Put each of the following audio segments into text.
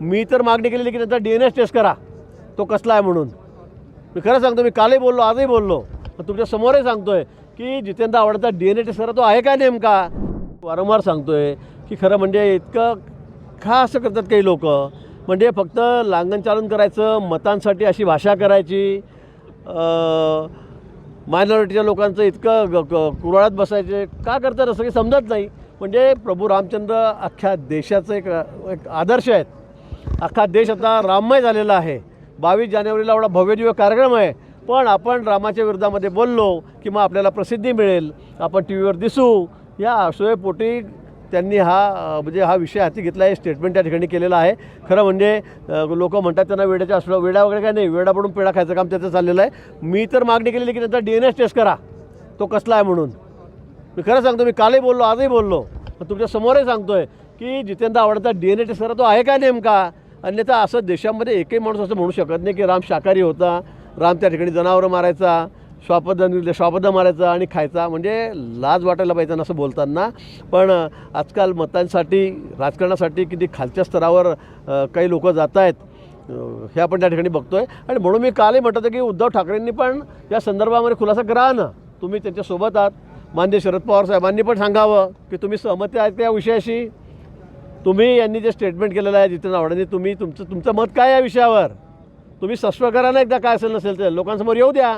मी तर मागणी केलेली की त्याचा डी एन एस टेस्ट करा. तो कसला आहे म्हणून. मी खरं सांगतो मी कालही बोललो आजही बोललो. तुमच्या समोरही सांगतोय की जितेंद्र आवडता डी एन ए टेस्ट करा तो आहे काय नेमका? वारंवार सांगतोय की खरं म्हणजे इतकं खा असं करतात काही लोक. म्हणजे फक्त लांगण चालन करायचं मतांसाठी अशी भाषा करायची. मायनॉरिटीच्या लोकांचं इतकं कुराळात बसायचे. का करतात असं काही समजत नाही. म्हणजे प्रभू रामचंद्र अख्ख्या देशाचं एक एक आदर्श आहेत. अख्खा देश आता राममय झालेला आहे. बावीस जानेवारीला एवढा भव्यदिव्य कार्यक्रम आहे. पण आपण रामाच्या विरोधामध्ये बोललो की मग आपल्याला प्रसिद्धी मिळेल. आपण टी व्हीवर दिसू. या आशोयपोटी त्यांनी हा म्हणजे हा विषय हाती घेतला आहे. स्टेटमेंट त्या ठिकाणी केलेलं आहे. खरं म्हणजे लोक म्हणतात त्यांना वेड्याच्या असलं वेडा वगैरे काय नाही. वेडा पडून पेढा खायचं काम त्याचं चाललेलं आहे. मी तर मागणी केलेली की त्यांचा डी एन एस टेस्ट करा. तो कसला आहे म्हणून. मी खरं सांगतो मी कालही बोललो आजही बोललो. तुमच्या समोरही सांगतोय की जितेंद्र आवडता डी एन ए टेस्ट करा तो आहे काय नेमका? अन्यथा असं देशामध्ये एकही माणूस असं म्हणू शकत नाही की राम शाकाहारी होता राम त्या ठिकाणी जनावरं मारायचा श्वापद श्वापद मारायचा आणि खायचा. म्हणजे लाज वाटायला पाहिजे ना असं बोलताना. पण आजकाल मतांसाठी राजकारणासाठी किती खालच्या स्तरावर काही लोक जात आहेत हे आपण त्या ठिकाणी बघतो आहे आणि म्हणून मी कालही म्हटलं होतं की उद्धव ठाकरेंनी पण या संदर्भामध्ये खुलासा करा ना. तुम्ही त्यांच्यासोबत आहात. मान्य शरद पवार साहेबांनी पण सांगावं की तुम्ही सहमती आहेत त्या विषयाशी? तुम्ही यांनी जे स्टेटमेंट केलेलं आहे जितेंद्र आव्हाडांनी तुम्ही तुमचं तुमचं मत काय या विषयावर? तुम्ही सस्व करा ना एकदा काय असेल नसेल तर लोकांसमोर येऊ द्या.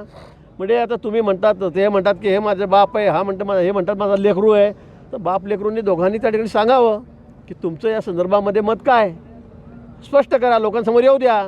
म्हणजे आता तुम्ही म्हणतात ते म्हणतात की हे माझे बाप आहे हा म्हणतं माझा हे म्हणतात माझा लेखरू आहे. तर बाप लेकरूंनी दोघांनी त्या ठिकाणी सांगावं की तुमचं या संदर्भामध्ये मत काय? स्पष्ट करा लोकांसमोर येऊ द्या.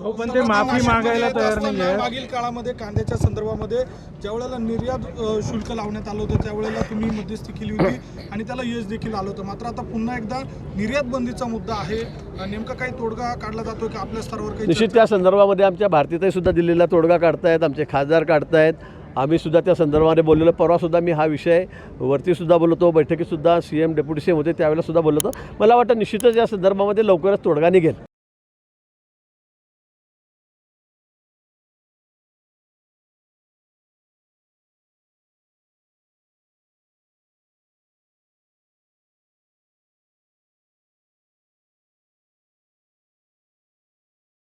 हो, पण ते माफी मागायला तयार नाहीये. मागील काळामध्ये कांद्याच्या संदर्भामध्ये ज्या वेळेला निर्यात अ, शुल्क लावण्यात आलं होतं त्यावेळेला तुम्ही मध्यस्थी केली होती आणि त्याला यश देखील आलं होतं. मात्र आता पुन्हा एकदा निर्यात बंदीचा मुद्दा आहे. अ, नेमका काही तोडगा काढला जातोय का? आपल्या स्तरावर काही निश्चित त्या संदर्भामध्ये आमच्या भारतीताई सुद्धा दिल्लीला तोडगा काढतायत आमचे खासदार काढतायत. आम्ही सुद्धा त्या संदर्भामध्ये बोललेलो. परवासुद्धा मी हा विषय वरतीसुद्धा बोलतो बैठकीतसुद्धा C M deputy C M होते त्यावेळेला सुद्धा बोललो होतो. मला वाटतं निश्चितच या संदर्भामध्ये लवकरच तोडगा निघेल.